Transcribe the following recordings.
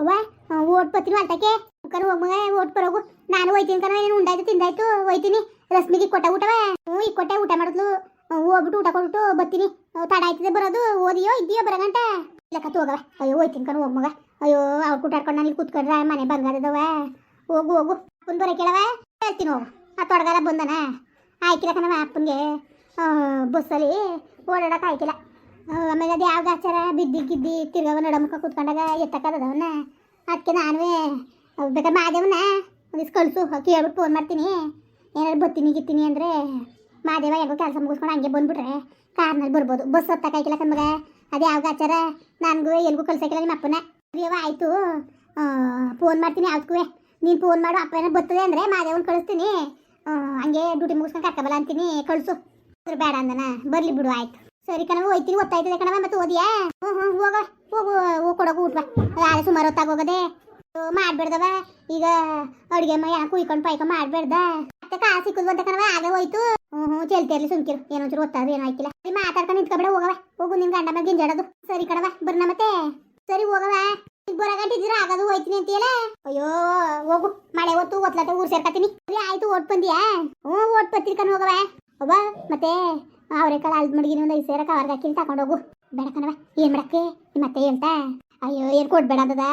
ಅವ್ವ ಓಟ್ ಬತ್ತೀನಿ ಅಲ್ತಕ್ಕೆ ಕರ್ ಹೋಗ್ ಮಗ ಓಟ್ ಬರೋಗು. ನಾನು ಹೋಯ್ತೀನಿ ಕಣ ಏನು ಉಂಡಾಯ್ತು ತಿಂದಾಯ್ತು? ಹೋಯ್ತೀನಿ. ರಶ್ಮಿಗೆ ಕೊಟ್ಟ ಊಟವ? ಹ್ಞೂ ಈ ಕೊಟ್ಟೆ ಊಟ ಮಾಡಿದ್ಲು. ಹೋಗ್ಬಿಟ್ಟು ಊಟ ಕೊಟ್ಬಿಟ್ಟು ಬರ್ತೀನಿ. ತಡ ಆಯ್ತದೆ ಬರೋದು. ಓದಿಯೋ ಇದ್ದೀಯೋ ಬರಗಂಟ? ಕತ್ತು ಹೋಗವ ಅಯ್ಯೋ ಹೋಯ್ತೀನಿ ಕಣ ಹೋಗ್ ಮಗ ಅಯ್ಯೋ ಅವ್ರು ಕುಟಾಡ್ಕೊಂಡು ನಾನು ಇಲ್ಲಿ ಕೂತ್ಕೊಂಡ್ರೆ ಮನೆ ಬಂಗಾರದವ ಹೋಗು ಹೋಗು. ಅಪ್ಪನ ಕೇಳವ ಹೇಳ್ತೀನಿ ಹೋಗು. ಆ ತೊಡಗಾರ ಬಂದನ? ಆಯ್ಕಿಲ್ಲ ಕಣವ ಅಪ್ಪನಿಗೆ. ಬಸ್ಸಲ್ಲಿ ಓಡಾಡಕ್ಕೆ ಆಯ್ಕಿಲ್ಲ. ಆ, ಆಮೇಲೆ ಅದು ಯಾವ್ದು ಆಚಾರ? ಬಿದ್ದಿ ಗಿದ್ದಿ ತಿರ್ಗವ ನಡಮುಖ ಕೂತ್ಕೊಂಡಾಗ ಎತ್ತಕ್ಕದವನ್ನ ಅದಕ್ಕೆ ನಾನುವೇ ಬೇಕಾದ್ರೆ ಮಾದೇವನ ಒಂದಿಸ್ ಕಳಿಸು ಕೇಳ್ಬಿಟ್ಟು ಫೋನ್ ಮಾಡ್ತೀನಿ. ಏನಾದ್ರು ಬತ್ತೀನಿ ಗಿತ್ತೀನಿ ಅಂದರೆ ಮಾದೇವ ಯಾಕೋ ಕೆಲಸ ಮುಗಿಸ್ಕೊಂಡು ಹಂಗೆ ಬಂದ್ಬಿಟ್ರೆ ಕಾರ್ನಲ್ಲಿ ಬರ್ಬೋದು. ಬಸ್ ಹತ್ತಕ್ಕಾಯ್ಕಿಲ್ಲ ಕಣ್ಮಗ ಅದು ಯಾವ ಆಚಾರ? ನನಗೂ ಎಲ್ಗೂ ಕಳ್ಸಾಕಿಲ್ಲ ನಿಮ್ಮ ಅಪ್ಪನ. ಅಯ್ಯವ ಆಯಿತು. ಫೋನ್ ಮಾಡ್ತೀನಿ ಯಾವ್ದಕ್ಕೂ ನೀನು ಫೋನ್ ಮಾಡು, ಅಪ್ಪ ಏನೋ ಬರ್ತದೆ ಅಂದರೆ ಮಾದೇವನ್ ಕಳಿಸ್ತೀನಿ. ಹಂಗೆ ಡ್ಯೂಟಿ ಮುಗಿಸ್ಕೊಂಡು ಕರ್ಕೊಬಲ್ಲ ಅಂತೀನಿ. ಕಳಿಸು. ಬೇಡ ಅಂದನ. ಬರಲಿ ಬಿಡು, ಆಯ್ತು. ಸರಿ ಕಣವ ಹೋಯ್ತೀನಿ ಗೊತ್ತಾಯ್ತದೆ ಕಣವ ಮತ್ತೆ ಓದಿಯಾ? ಹ್ಞೂ ಹ್ಞೂ ಹೋಗ, ಹೋಗು, ಹೋಗಿ, ಕೊಡೋಗು ಊಟ ಅದೇ ಸುಮಾರು ಹೊತ್ತಾಗ ಹೋಗದೆ. ಮಾಡ್ಬೇಡ್ದವ ಈಗ ಅಡುಗೆ ಮೈ ಯಾಕೆ ಕುಯ್ಕೊಂಡು ಪೈಕ ಮಾಡ್ಬೇಡ್ದ. ಮತ್ತೆ ಕಾಸು ಸಿಕ್ಕುದು ಅಂತ ಕಣವ ಆಗ ಹೋಯ್ತು. ಹ್ಞೂ ಹ್ಞೂ ಚೆಲ್ತಿ ಇರ್ಲಿ ಸುಮ್ಕಿರು. ಏನೋ ಒಂಚೂರು ಒತ್ತಾದ್ರು ಏನೋ ಆಯ್ಕಿಲ್ಲ ಸರಿ ಮಾತಾಡ್ಕೊಂಡು ನಿಂತ್ಕೊಬೇಡ ಹೋಗವ ಹೋಗು, ನಿನ್ ಗಂಡ ಮಗ ಗಿಂಜಾಡೋದು ಸರಿ ಕಣವ ಬರ್ನ ಮತ್ತೆ. ಸರಿ ಹೋಗವ ಈಗ ಬರಗಂಟಿದ್ದೀರ ಆಗದು, ಹೋಯ್ತೀನಿ ಅಂತೀಯಲ್ಲ? ಅಯ್ಯೋ, ಹೋಗು. ಮಳೆ ಹೊತ್ತು, ಒತ್ಲತ್ತೆ ಊರ್ ಸೇರ್ಕತೀನಿ ಸರಿ, ಆಯ್ತು, ಓಟ್ ಬಂದಿಯಾ? ಹ್ಞೂ ಓಟ್ ಬತ್ತೀನಿ ಕಣ್ ಹೋಗವ ಒಬ್ಬ ಮತ್ತೆ? ಅವರೆಕಾಳು ಅಲ್ದ ಮಡಗಿನ ಒಂದು ಐದು ಸೇರ ಅವ್ರಿಗೆ ತಗೊಂಡು ಹೋಗು. ಬೇಡ ಕಣವ ಏನು ಮಾಡಕ್ಕೆ? ನಿಮ್ಮ ಹೇಳ್ತಾ ಅಯ್ಯೋ, ಏನ್ ಕೊಡ್ಬೇಡ ಅದದ?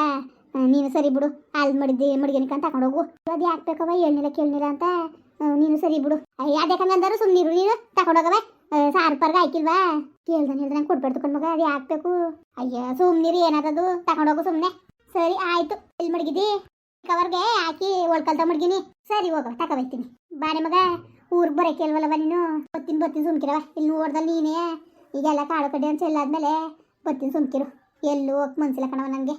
ನೀನು ಸರಿ ಬಿಡು. ಅಲ್ದ ಮಡಿದಿ ಮಡಗಿನಕಂತ ಹೋಗು. ಅದು ಯಾಕೆ ಬೇಕವ ಹೇಳ್ನಿಲ್ಲ ಕೇಳ್ನಿಲ್ಲ ಅಂತ? ನೀನು ಸರಿ ಬಿಡು. ಅಯ್ಯ ಅಂದರು ಸುಮ್ಮನಿರು ನೀನು ತಗೊಂಡೋಗವ ಸಾರು ಪರ್ಗ ಹಾಕಿಲ್ವಾ? ಕೇಳ್ದಾನೆ ಹೇಳ್ದೆ ನಂಗೆ ಕೊಡ್ಬೇಡ್ದು ಕಣ್ಮಗ ಅದು ಯಾಕೆ ಬೇಕು? ಅಯ್ಯ ಸುಮ್ಮನಿರಿ ಏನಾದದು ತಗೊಂಡೋಗು ಸುಮ್ಮನೆ ಸರಿ, ಆಯ್ತು. ಎಲ್ಲಿ ಮಡಗಿದಿ? ಕವರ್ಗೆ ಹಾಕಿ ಒಳ್ಕಲ್ತ ಮಡ್ಗಿನಿ. ಸರಿ ಹೋಗವ ತಗೊಬೈತೀನಿ ಬಾಡಿ ಮಗ. ಊರ್ಗ್ ಬರಕ್ಕೆ ಅಲ್ವಲ್ಲವ ನೀನು? ಬತ್ತೀನಿ, ಬತ್ತಿನ ಸುಮ್ಕಿರವ. ಇಲ್ಲಿ ನೋಡ್ದಲ್ಲಿ ನೀನೇ. ಈಗೆಲ್ಲ ಕಾಳು ಕಡೆ ಅಂತ ಎಲ್ಲಾದ್ಮೇಲೆ ಬತ್ತಿನ ಸುಮ್ಕಿರು. ಎಲ್ಲೂ ಹೋಗಕ್ ಮನ್ಸಿಲ್ಲ ಕಣವ ನನಗೆ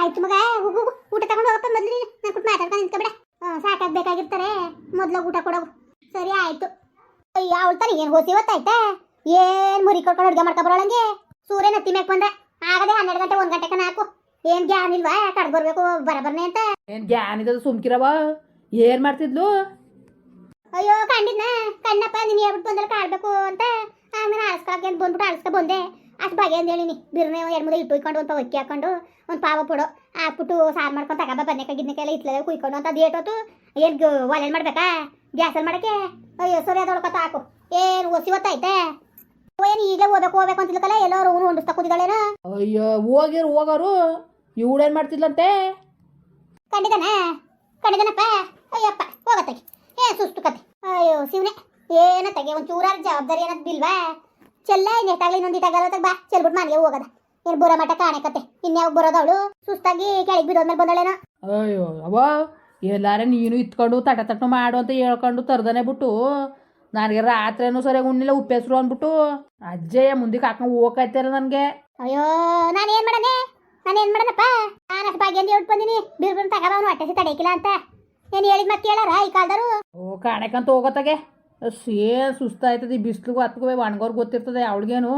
ಆಯ್ತು ಮಗ ಹೋಗು. ಊಟ ತಗೊಂಡು ಹೋಗಪ್ಪ ಮೊದಲು ನೀನು. ನಾನು ಕೊಟ್ಟು ಮಾತಾಡ್ಕೊಂಡು ನಿಂತ್ಕೊಬೇಡ ಸಾಕಾಗ್ಬೇಕಾಗಿರ್ತಾರೆ ಮೊದ್ಲು ಊಟ ಕೊಡವು. ಸರಿ, ಆಯ್ತು. ಅಯ್ಯ ತರ ಏನು ಹೋಸಿ ಗೊತ್ತಾಯ್ತಾ ಏನ್ ಮುರಿ ಕೊಡ್ಕೊಂಡು ಅಡುಗೆ ಮಾಡ್ಕೊ ಬರೋಳಂಗೆ ಸೂರ್ಯನ ಹತ್ತಿ ಮ್ಯಾಕ್ ಬಂದ ಆಗದೆ ಹನ್ನೆರಡು ಗಂಟೆ, ಒಂದ್ ಗಂಟೆ ನಾಕು ಏನ್ ಗ್ಯಾನ್ ಇಲ್ವಾ? ಕಡ್ದು ಬರ್ಬೇಕು, ಬರಬರ್ನೆ ಅಂತ. ಏನ್ ಗ್ಯಾನ್ ಇದ್ದದು ಸುಮ್ಕಿರವ? ಏನ್ ಮಾಡ್ತಿದ್ಲು? ಅಯ್ಯೋ ಕಂಡಿದ್ನ ಕಣ್ಣಪ್ಪ ನೀನು ಹೇಳ್ಬಿಟ್ಟು ಬಂದ್ರೆ ಕಾಡ್ಬೇಕು ಅಂತ? ಆಮೇಲೆ ಆಳ್ಸ್ಕೊಳಕ್ಕೆ ಅಂತ ಬಂದ್ಬಿಟ್ಟು ಆಳ್ಸ್ಕೊ ಬಂದೆ. ಅಷ್ಟು ಬಗೆ ಅಂತ ಹೇಳಿನಿ ಬಿರ್ನೆ ಎರಡು ಮುದ ಇಟ್ಟು ಇಟ್ಕೊಂಡು ಒಂದು ಅಕ್ಕಿ ಹಾಕೊಂಡು ಒಂದು ಪಾವ ಪುಡು ಹಾಕ್ಬಿಟ್ಟು ಸಾರು ಮಾಡ್ಕೊಂಡು ತಗೊಂಬ ಬನ್ನೆಕಾಯಿ ಗಿದ್ನೆಕಾಯಿ ಕುಯ್ಕೊಂಡು ಅಂತ ಅದು ಏಟೋತು ಏನು ಒಲೆಯಲ್ಲಿ ಮಾಡ್ಬೇಕಾ? ಗ್ಯಾಸಲ್ಲಿ ಮಾಡಕ್ಕೆ? ಅಯ್ಯೋ ಸರಿ ಅದೊಳಕತ್ತ ಹಾಕು. ಏನು ಒಸಿ ಹೊತ್ತೈತೆ ಏನು ಈಗಲೇ ಹೋಗ್ಬೇಕು ಹೋಗ್ಬೇಕು ಅಂತಿಲ್ಕಲ್ಲ ಎಲ್ಲರೂ ಅವ್ನು ಹೊಂಡಿಸ್ತಾ ಕೂತಿದ್ದಾಳೇನ? ಅಯ್ಯೋ ಹೋಗಿರು ಹೋಗೋರು. ಇವಳೇನು ಮಾಡ್ತಿದ್ಲಂತೆ? ಕಂಡಿದ್ದಾನೆ ಕಂಡಿದ್ದಾನಪ್ಪ ಅಯ್ಯಪ್ಪ ಹೋಗತ್ತಾಗಿ ಏ ಸುಸ್ತು ಕತೆ ಅಯ್ಯೋ ಶಿವನೇ. ತೆಗೆ ಒಂದು ಚೂರಾರ ಜವಾಬ್ದಾರಿ ಏನದ್ ಬಿಲ್ವಾ? ಚೆಲ್ಲ ಇನ್ನೆಷ್ಟಾಗ್ಲಿ ಇನ್ನೊಂದು ಇಟ್ಟಾಗಲ್ಲ ಬಾ ಚೆಲ್ಬಿಟ್ಟು ಮನೆಗೆ ಹೋಗದ. ಏನು ಬರೋ ಮಠ ಕಾಣೆ ಕತೆ ಇನ್ಯಾವ ಬರೋದವಳು ಸುಸ್ತಾಗಿ ಕೆಳಗೆ ಬಿದ್ದೋದ್ಮೇಲೆ ಬಂದಳೇನೋ. ಅಯ್ಯೋ ಅವ ಎಲ್ಲಾರ ನೀನು ಇತ್ಕೊಂಡು ತಟ ತಟ ಮಾಡು ಅಂತ ಹೇಳ್ಕೊಂಡು ತರ್ದನೆ ಬಿಟ್ಟು ನನಗೆ ರಾತ್ರಿನೂ ಸರಿಯಾಗಿ ಉಣ್ಣಿಲ್ಲ ಉಪ್ಪೆಸರು ಅಂದ್ಬಿಟ್ಟು ಅಜ್ಜಯ್ಯ ಮುಂದಕ್ಕೆ ಹಾಕೊಂಡು ಹೋಗೈತಾರ ನನಗೆ. ಅಯ್ಯೋ ನಾನು ಏನು ಮಾಡನೆ ನಾನು ಏನು ಮಾಡನಪ್ಪ ನಾನು ಅಷ್ಟು ಭಾಗ್ಯ ಅಂತ ಹೇಳ್ಬಿಟ್ಟು ಬಂದಿನಿ. ಬಿರ್ಬಿನ್ ತಗೋಬಾವನು ಹೊಟ್ಟೆ ತಡೆಕಿಲ್ಲ ಅಂತ. ಏನು ಹೇಳಿದ್ ಮತ್ತೆ ಕೇಳಾರ ಈ ಕಾಲದರು ಓ ಕಾಣಕಂತ ಹೋಗತ್ತಾಗೆ ಏನ್ ಸುಸ್ತಾಯ್ತದೆ ಈ ಬಿಸ್ಲಿಗೂ ಹತ್ಕೋ ಒಣಗೋರ್ ಗೊತ್ತಿರ್ತದೆ ಅವಳಿಗೇನು.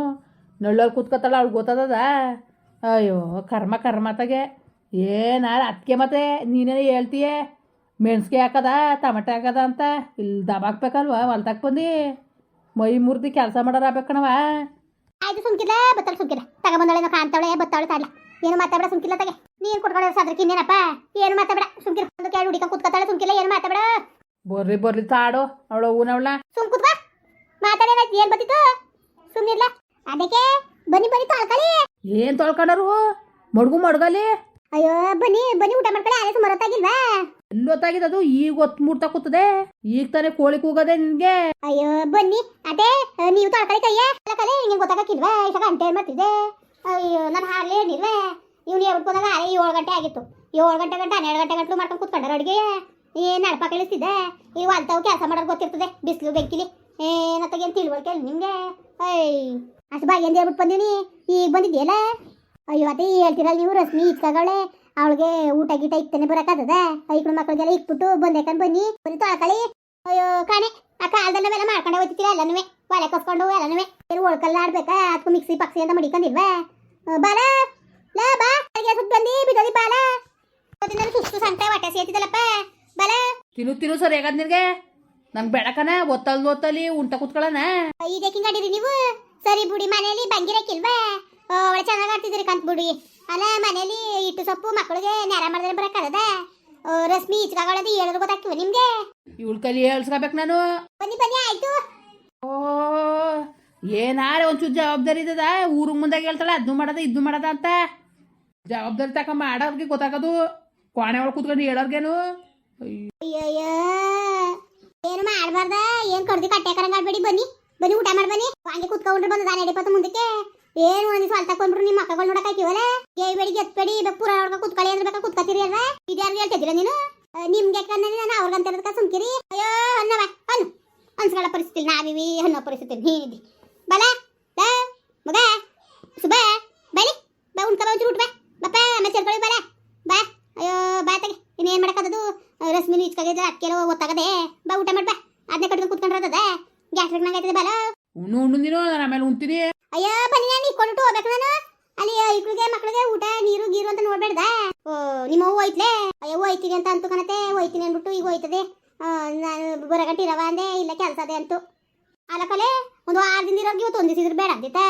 ನಳ್ಳಲ್ಲಿ ಕೂತ್ಕೊತಾಳ ಅವ್ಳಿಗೆ ಗೊತ್ತದ ಅಯ್ಯೋ ಕರ್ಮ ಕರ್ಮ ಏನಾರ ಏನ ಅದಕ್ಕೆ ಮತ್ತೆ ನೀನೇನು ಹೇಳ್ತೀಯ? ಮೆಣಸಿಗೆ ಹಾಕದ ಟಮಟೆ ಹಾಕದ ಅಂತ? ಇಲ್ಲಿ ದಬಾಕ್ಬೇಕಲ್ವ ಹೊಲ್ದಾಗ ಬಂದು? ಮೈ ಮುರ್ದಿ ಕೆಲಸ ಮಾಡೋರು ಆಗ್ಬೇಕಣವ ಆಯ್ತು ಸುಮ್ಕಿಲ್ಲ ಬತ್ತಳ ಸುಮ್ಕಿಲ್ಲ ತಗೊಂಬಂದಳೆ ಕಾಣ್ತಾಳೆ ಬತ್ತಾಳೆ ತಾಡ್ಲ. ಏನು ಮಾತಾಡ ಸುಮ್ಕಿಲ್ಲ ತಗೆ. ನೀನ್ ಕುಟ್ಕೊಂಡ್ರೆ ಸದ್ರಕ್ಕೆ ಇನ್ನೇನಪ್ಪ? ಏನು ಮಾತಾಡ ಸುಮ್ಕಿರ್. ಒಂದು ಕೇಳಿ ಹುಡುಕ ಕುತ್ಕೊತಾಳೆ ಸುಮ್ಕಿಲ್ಲ ಏನು ಮಾತಾಡ ಬರ್ರಿ ಬರ್ರಿ ತಾಡು ಅವಳ ಊನವಳ ಸುಮ್ ಕುತ್ಕ. ಮಾತಾಡೇನಾಯ್ತು ಏನ್ ಬತ್ತಿತ್ತು ಸುಮ್ನಿರ್ಲ ಅದಕ್ಕೆ ಬನ್ನಿ ಬನ್ನಿ ತಾಳ್ಕಳಿ. ಏನ್ ತೊಳ್ಕೊಂಡರು? ಮಡ್ಗು ಮಡ್ಗಲಿ? ಅಯ್ಯೋ ಬನ್ನಿ ಬನ್ನಿ ಊಟ ಮಾಡ್ಕೊಳ್ಳಿ ಅದೇ ಸುಮಾರು ಹೊತ್ತಾಗಿಲ್ವಾ? ಎಲ್ಲೊತ್ತಾಗಿದೆ ಅದು? ಈಗ ಹೊತ್ತು ಮೂಡ್ತಾ ಕೂತದೆ. ಈಗ ತಾನೇ ಕೋಳಿ ಕೂಗದೆ ನಿನ್ಗೆ. ಅಯ್ಯೋ ಬನ್ನಿ ಅದೇ ನೀವು ತಾಳ್ಕಳಿ ಕೈಯೇ. ಕಲೆ ನಿಂಗೆ ಗೊತ್ತಾಗಕ್ಕಿಲ್ವಾ? ಇಷ್ಟ ಗಂಟೆ ಏನ್ ಮಾಡ್ತಿದ್ದೆ? ಅಯ್ಯೋ, ನಾನು ಹಾರ್ಲೇ ಏನಿಲ್ವೇ? ಇವ್ನು ಎರಡು ಬಂದಾಗ ಅರೆ ಏಳು ಗಂಟೆ ಆಗಿತ್ತು. ಏಳು ಗಂಟೆ ಗಂಟೆ, ಹನ್ನೆರಡು ಗಂಟೆ ಗಂಟಲು ಮಾಡ್ಕೊಂಡು ಕೂತ್ಕೊಂಡ್ರೆ ಅಡುಗೆ? ಏನು ನಡಪ ಕಳಿಸ್ತಿದ್ದೆ? ಈಗ ಅಂಥವು ಕೆಲಸ ಮಾಡೋದು ಗೊತ್ತಿರ್ತದೆ, ಬಿಸಿಲು ಬೆಂಕಿಲಿ. ಏನತ್ತಾಗ ಏನು ತಿಳುವಳಿಕೆ ನಿಮಗೆ? ಅಯ್ಯ ಅಷ್ಟು ಬಾಯಿ ಎಂದು ಹೇಳ್ಬಿಟ್ಟು ಬಂದೀನಿ. ಈಗ ಬಂದಿದ್ಯಲ್ಲ? ಅಯ್ಯೋ, ಅದೇ ಹೇಳ್ತೀರಲ್ಲ ನೀವು, ರಶ್ಮಿ ಇಚ್ಕಾಗಳೆ ಅವಳಿಗೆ ಊಟ ಗೀಟ ಇಕ್ತಾನೆ ಬರೋಕ್ಕಾಗದ ಐಕ್ಳು ಮಕ್ಕಳಿಗೆಲ್ಲ ಇಕ್ಬಿಟ್ಟು ಬಂದೇಕಂದು ಬನ್ನಿ. ಬಂದು ತೊಳ್ಕಳಿ. ಅಯ್ಯೋ, ಕಾಣೆ, ಆ ಕಾಲದಲ್ಲಿ ನಾವೆಲ್ಲ ಮಾಡ್ಕೊಂಡೆ ಹೋಗ್ತಿರ್ತೀರ ಎಲ್ಲನೂ ಒಲೆ ಕಸ್ಕೊಂಡು ಎಲ್ಲನೂ ಏನು ಒಳ್ಕಲ್ಲ ಆಡ್ಬೇಕಾ? ಅದಕ್ಕೂ ಮಿಕ್ಸಿ ಪಕ್ಸಿ ಅಂತ ಮಡಿಕೊಂಡಿಲ್ವಾ ಆ, ಬಾಲ. ಲಾ ಬಾ. ಅಡಿಗೆ ಸುತ್ತ ಬಂದಿ ಬಿದ್ದೋದಿ ಬಾಲ. ಅದನ್ನ ಸುಸ್ತು ಸಂತೆ ಹೊಟ್ಟೆ ಸೇತಿದಲ್ಲಪ್ಪ ಬಾಲ. ತಿನ್ನು ತಿನ್ನು ಸರ್ ಆಗದ್ ನಿನಗೆ? ನಂಗೆ ಬೆಳಕನ ಒತ್ತಲ್ ಒತ್ತಲಿ ಉಂಟ ಕೂತ್ಕೊಳ್ಳೋಣ ಇದಕ್ಕೆ ಅಡಿರಿ ನೀವು? ಸರಿ ಬುಡಿ ಮನೆಯಲ್ಲಿ ಬಂಗಿರಕ್ಕಿಲ್ವಾ ಒಳ್ಳೆ ಚೆನ್ನಾಗಿ ಆಡ್ತಿದ್ದೀರಿ ಕಂತ ಬುಡಿ. ಅಲ್ಲ ಮನೇಲಿ ಇಟ್ಟು ಸೊಪ್ಪು ಮಕ್ಕಳಿಗೆ ನೇರ ಮಾಡಿದ್ರೆ ಬರಕ್ಕದ ರಶ್ಮಿ ಈಚಕಾಗಳದು ಹೇಳಿದ್ರು ಗೊತ್ತಾಗ್ತಿವ ನಿಮ್ಗೆ? ಇವಳ ಕಲಿ ಹೇಳ್ಸ್ಕೊಬೇಕು ನಾನು. ಬನ್ನಿ ಬನ್ನಿ ಆಯ್ತು. ಓ ಏನಾರೆ ಒಂಚೂರು ಜವಾಬ್ದಾರಿ ಇದ್ದದ? ಊರಿಗೆ ಮುಂದೆ ಹೇಳ್ತಾಳೆ ಅದನ್ನು ಮಾಡದ ಇದ್ದು ಮಾಡದ ಅಂತ. ಜವಾಬ್ದಾರಿ ತಕ ಮಾಡೋರ್ಗೆ ಗೊತ್ತಾಗೋದು. ಕೋಣೆ ಒಳಗೆ ಕೂತ್ಕೊಂಡು ಹೇಳೋರ್ಗೇನು? ಅಯ್ಯೋ ಅಯ್ಯಯ್ಯ. ಏನು ಮಾಡಬಾರ್ದ? ಏನ್ ಕಡ್ದಿ ಕಟ್ಟೆ ಕರಂಗ್ ಆಡ್ಬೇಡಿ ಬನ್ನಿ. ಬನ್ನಿ ಊಟ ಮಾಡಿ, ಬನ್ನಿ. ಹಂಗೆ ಕುತ್ಕೊಂಡ್ರೆ ಬಂದ ದಾನ ನಡಿಪತ್ತ ಮುಂದಕ್ಕೆ. ಏನು ಒಂದ್ ದಿವಸ ತಕೊಂಡ್ರು ನಿಮ್ಮ ಮಕ್ಕಳು ನೋಡಕ್ ಹಾಕಿವಲ್ಲ? ಗೇಯ್ಬೇಡಿ ಗೆತ್ಬೇಡಿ ಪುರ ಒಳಗ ಕುತ್ಕೊಳ್ಳಿ ಅಂದ್ರೆ ಬೇಕಾ ಕುತ್ಕೊತೀರಿ ಅಲ್ವಾ ಇದ್ಯಾರು ಹೇಳ್ತಿದ್ದೀರ ನೀನು? ನಿಮ್ಗೆ ಯಾಕಂದ್ರೆ ನಾನು ಅವ್ರಿಗಂತ ಸುಮ್ಕಿರಿ? ಅಯ್ಯೋ ಅನ್ನವ ಅನ್ನು ಅನ್ಸ್ಗಳ ಪರಿಸ್ಥಿತಿ ನಾವಿವಿ ಅನ್ನೋ ಪರಿಸ್ಥಿತಿ ನೀನಿದ್ದಿ ಬಲ ಲಾ, ಮಗ ಸುಬಾ ಬಲಿ ಬಾ ಉಣ್ಕ ಬಾ ಒಂಚೂರು ಊಟ ಬಾ. ಬಪ್ಪ ಆಮೇಲೆ ಸೇರ್ಕೊಳ್ಳಿ ಬಲ. ಬಾ ಅಯ್ಯೋ ಬಾ ತಗೆ. ಇನ್ನೇನ್ ಮಾಡಕ್ಕದದು? ರಶ್ಮಿನ ಇಚ್ಕಾಗಿದ್ರೆ ಅದಕ್ಕೆಲ್ಲ ಗೊತ್ತಾಗದೆ ಬಾ ಊಟ ಮಾಡ್ ಬಾ. ಅದನ್ನೇ ಕಟ್ಕೊಂಡು ಕುತ್ಕೊಂಡ್ರದ ಗ್ಯಾಸ್ಟ್ರಿಕ್ ನಂಗೆ ಬಲ. ಉಣ್ಣು ಉಣ್ಣು ನೀನು ನಾನು ಆಮೇಲೆ ಉಣ್ತೀನಿ. ಅಯ್ಯೋ ಬನ್ನಿ ನಾನು ಇಟ್ಕೊಂಡು ಹೋಗ್ಬೇಕು ನಾನು. ಅಲ್ಲಿ ಇಕ್ಳಿಗೆ ಮಕ್ಳಿಗೆ ಊಟ ನೀರು ಗೀರು ಅಂತ ನೋಡ್ಬೇಡ್ದ? ಓ ನಿಮ್ಮ ಐತ್ಲೆ ಅಯ್ಯೋ ಹೋಯ್ತೀನಿ ಅಂತ ಅಂತು ಕಣತೆ ಹೋಯ್ತೀನಿ ಅಂದ್ಬಿಟ್ಟು ಈಗ ಹೋಯ್ತದೆ. ನಾನು ಬರಗಟ್ಟಿರವ ಅಂದೆ ಇಲ್ಲ ಕೆಲಸ ಅದೇ ಅಂತು. ಅಲಕಲೆ ಒಂದು ಆರು ದಿನ ಇರೋರ್ಗೆ ಇವತ್ತು ಒಂದಿಸಿದ್ರು ಬೇಡ ಅಂದಿತ್ತ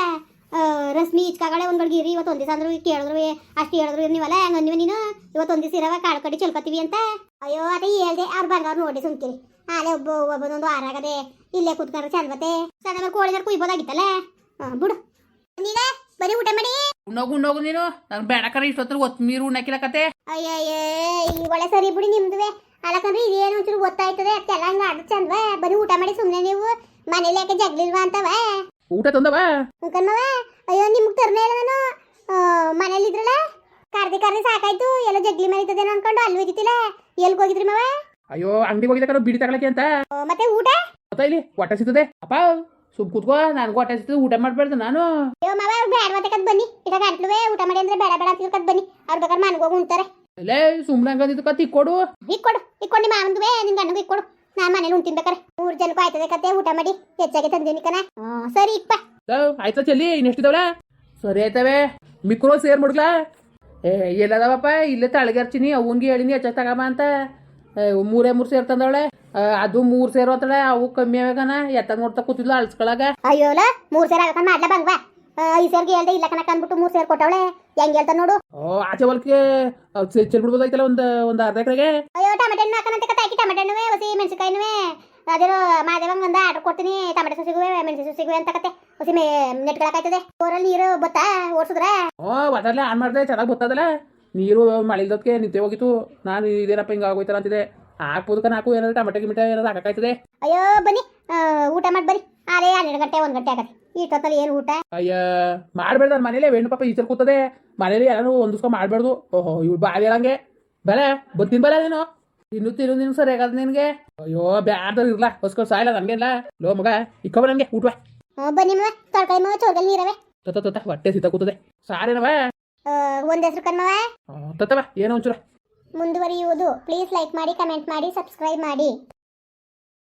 ರಶ್ಮಿ ಇಚ್ಕಾಗಳೆ ಒಂದು ಇರಿ ಇವತ್ತು ಒಂದಿಸ ಅಂದ್ರು ಕೇಳಿದ್ರು ಅಷ್ಟು ಹೇಳಿದ್ರು ನೀವಲ್ಲ ಹೆಂಗ ನೀವು ನೀನು? ಇವತ್ತು ಒಂದಿಸ ಇರವ ಕಾಳು ಕಡಿ ಚೆಲ್ಕೊತೀವಿ ಅಂತ? ಅಯ್ಯೋ ಅದೇ ಹೇಳ್ದೆ ಅವ್ರು ಬಂದವ್ರು ನೋಡಿ ಸುಮ್ಕಿರಿ. ಆಲೆ ಒಬ್ಬ ಒಬ್ಬನೊಂದು ಆರಾಗದೆ ಇಲ್ಲೇ ಕುತ್ಕೊಂಡ್ರೆ ಚಂದ ಸಣ್ಣ ಮೇಲೆ ಕೋಳಿ ಕುಯ್ಬೋದಾಗಿತ್ತಲ್ಲ? ಬಿಡು. ನೀಗ ಬರೀ ಊಟ ಮಾಡಿ. ಉಣ್ಣೋಗು ಉಣ್ಣೋಗು ನೀನು. ನಾನು ಬೇಡಕರ ಇಷ್ಟೊತ್ತರ ಒತ್ತು ನೀರು ಉಣ್ಣಕ್ಕಿಲ್ಲ ಕತೆ. ಅಯ್ಯಯ್ಯ ಈ ಒಳ್ಳೆ ಸರಿ ಬಿಡಿ ನಿಮ್ದುವೆ. ಅಲ್ಲಕಂದ್ರೆ ಇದೇನು ಒಂಚೂರು ಗೊತ್ತಾಯ್ತದೆ ಅದಕ್ಕೆಲ್ಲ ಹಂಗೆ ಆಡ ಚಂದ್ವ. ಬರೀ ಊಟ ಮಾಡಿ ಸುಮ್ಮನೆ ನೀವು. ಮನೇಲಿ ಯಾಕೆ ಜಗ್ಲಿಲ್ವಾ ಅಂತವ? ಊಟ ತಂದವ? ಕಣ್ಣವ ಅಯ್ಯೋ ನಿಮ್ಗೆ ತರನೇ ಇಲ್ಲ ನಾನು. ಮನೇಲಿ ಇದ್ರಲ್ಲ? ಕರ್ದಿ ಕರ್ದಿ ಸಾಕಾಯ್ತು. ಎಲ್ಲ ಜಗ್ಲಿ ಮರಿತದೇನೋ ಅನ್ಕೊಂಡು ಅಲ್ಲಿ ಹೋಗಿದ್ದಿಲ್ಲ. ಎಲ್ಲಿ ಹೋಗಿದ್ರಿ ಮಾವ? ಅಯ್ಯೋ ಅಂಗಡಿ ಹೋಗಿದ್ದಕ್ಕ ಬಿಡಿ ತಗೊಳಕ್ಕೆ ಅಂತ. ಮತ್ತೆ ಊಟ? ಗೊತ್ತಾ ಇಲ್ಲಿ ಹೊಟ್ಟೆ ಸಿಗ್ತದೆ ಅಪ್ಪ ಸುಮ್ ಕೂತ್ಕೋ ನನಗೂ ಹೊಟ್ಟೆ ಸಿಗ್ತದೆ ಊಟ ಮಾಡ್ಬಾರ್ದು ನಾನು. ಅಯ್ಯೋ ಮಾವ ಅವ್ರು ಬೇಡ ಮತ್ತೆ ಕದ್ ಬನ್ನಿ. ಇಟ ಗಂಟ್ಲುವೆ ಊಟ ಮಾಡಿ ಅಂದ್ರೆ ಬೇಡ ಬೇಡ ಅಂತ ಕದ್ ಬನ್ನಿ. ಅವ್ರು ಬೇಕಾದ್ರೆ ಮನೆಗೆ ಹೋಗಿ ಉಣ್ತಾರೆ ಅಲ್ಲೇ ಸುಮ್ಮನೆ ಹಂಗಂದಿದ್ದು ಕತ್ತಿ ಕೊಡು ಇಕ್ಕೊಡು ಇಕ್ಕೊಂಡು ನಿಮ್ಮ ಮಾವಂದುವೆ ನಿನ್ ಗಂಡಗೂ ಇಕ್ಕೊಡು. ನಾನು ಮನೇಲಿ ಉಂಟಿನ್ ಬೇಕಾರೆ ಮೂರು ಜನಕ್ಕೂ ಆಯ್ತದೆ ಕತೆ ಊಟ ಮಾಡಿ ಹೆಚ್ಚಾಗಿ ತಂದೀನಿ ಕಣ. ಹ್ಮ್, ಸರಿ ಇಪ್ಪ. ಆಯ್ತ ಚೆಲ್ಲಿ? ಇನ್ನೆಷ್ಟಿದಾವಳ ಸರಿ ಆಯ್ತವೆ. ಮಿಕ್ರೋ ಸೇರ್ ಮುಡ್ಗ್ಲಾ? ಏ ಎಲ್ಲದವಪ್ಪ? ಇಲ್ಲೇ ತಳಗರ್ಚಿನಿ ಅವನ್ಗೆ ಹೇಳಿನಿ ಹೆಚ್ಚಾಗಿ ತಗಮ್ಮ ಅಂತ. ಏ, ಮೂರೇ ಮೂರು ಸೇರ್ ತಂದವಳೆ. ಆ, ಅದು ಮೂರು ಸೇರ್ ಅಂತಳೆ ಅವು ಕಮ್ಮಿ ಆಗನ ಎತ್ತ ನೋಡ್ತಾ ಕೂತಿದ್ಲು ಅಳ್ಸ್ಕೊಳಗ. ಅಯ್ಯೋಲ ಮೂರ್ ಸೇರ್ ಆಗತ್ತ ಮಾಡ್ಲ ಬಂಗ್ವಾ ಈ ಸೇರ್ಗೆ ಹೇಳ್ದೆ ಇಲ್ಲ ಕಣಕ್ ಅಂದ್ಬಿಟ್ಟು ಮೂರ್ ಸೇರ್ ಕೊಟ್ಟವಳೆ. ಹೆಂಗ್ ಹೇಳ್ತಾ ನೋಡು. ಓ ಆಚೆ ಹೊಲಕ್ಕೆ ಚೆಲ್ಬಿಡ್ಬೋದಾಯ್ತಲ್ಲ ಒಂದು ಒಂದು ಅರ್ಧ ಎಕರೆಗೆ? ಟಮಟೆ ಹಣ್ಣು ಹಾಕನಂತೆ ಕತ್ತ ಹಾಕಿ ಟಮಟೆ ಹಣ್ಣುವೆ ಹಸಿ ಮೆಣಸಿನಕಾಯಿನುವೆ ಅದೇನೋ ಮಾದೇವಂಗ ಒಂದು ಆರ್ಡರ್ ಕೊಡ್ತೀನಿ ಟಮಟೆ ಸಸಿಗುವೆ ಮೆಣಸಿನ ಸಸಿಗುವೆ ಅಂತ ಕತೆ. ಹಸಿ ಮೇ ನೆಟ್ಕೊಳಕಾಯ್ತದೆ ಬೋರಲ್ಲಿ ನೀರು ಬತ್ತಾ ಓಡಿಸಿದ್ರೆ? ಓ ಅದಲ್ಲೇ ಆನ್ ಮಾಡಿದೆ ಚೆನ್ನಾಗಿ ಗೊತ್ತದಲ್ಲ ನೀರು ಮಳಿಲ್ದಕ್ಕೆ ನಿಂತೆ ಹೋಗಿತ್ತು. ನಾನು ಇದೇನಪ್ಪ ಹಿಂಗೆ ಆಗೋಯ್ತಾರ ಅಂತಿದೆ ಹಾಕ್ಬೋದು ಕಣ ಹಾಕು ಏನಾದ್ರು ಟಮಟೆ ಗಿಮಟೆ ಏನಾದ್ರು ಹಾಕಾಯ್ತದೆ ಅಯ್ಯೋ ಬನ್ನಿ. ಊಟ ಮಾಡಿ ಬನ್ನಿ. ಆಲೇ ಹನ್ನೆರಡು ಗಂಟೆ ಒಂದು ಗಂಟೆ ಆಗತ್ತೆ. ಇಷ್ಟೊತ್ತಲ್ಲಿ ಏನು ಊಟ? ಅಯ್ಯ ಮಾಡ್ಬೇಡ್ದು ನನ್ನ ಮನೇಲಿ. ಹೆಣ್ಣು ಪಾಪ ಈಚರ್ ಕೂತದೆ. ಮನೇಲಿ ಎಲ್ಲಾನು ಹೊಂದಿಸ್ಕೊಂಡು ಮಾಡಬಾರ್ದು ಓಹೋ ಇವ್ಳು ಬಾರಿ ಹೇಳಂಗೆ. ಬೆಲೆ ಬರ್ತೀನಿ ಬಲ ನೀನು? ತಿನ್ನು ತಿನ್ನು ನೀನು ಸರಿ ಆಗದ ನಿನಗೆ. ಅಯ್ಯೋ ಬ್ಯಾಡ್ದು ಇರ್ಲ ಹೊಸ್ಕೊಂಡು ಸಾಯಿಲ್ಲ ಇಲ್ಲ ಲೋ ಮಗ ಇಕ್ಕೊಬ ನಂಗೆ ಊಟವಾ. ಬನ್ನಿ ಮವ ತರಕಾರಿ ಮವ ಚೌದಲ್ಲಿ ನೀರವೆ. ತತ ತತ ಹೊಟ್ಟೆ ಸಿತ ಕೂತದೆ. ಸಾರೇನವ ಒಂದ್ ಹೆಸರು ಕಣ್ಮವ. ತತವ ಏನೋ ಒಂಚೂರ. ಮುಂದುವರಿಯುವುದು. ಪ್ಲೀಸ್ ಲೈಕ್ ಮಾಡಿ ಕಮೆಂಟ್ ಮಾಡಿ ಸಬ್ಸ್ಕ್ರೈಬ್ ಮಾಡಿ.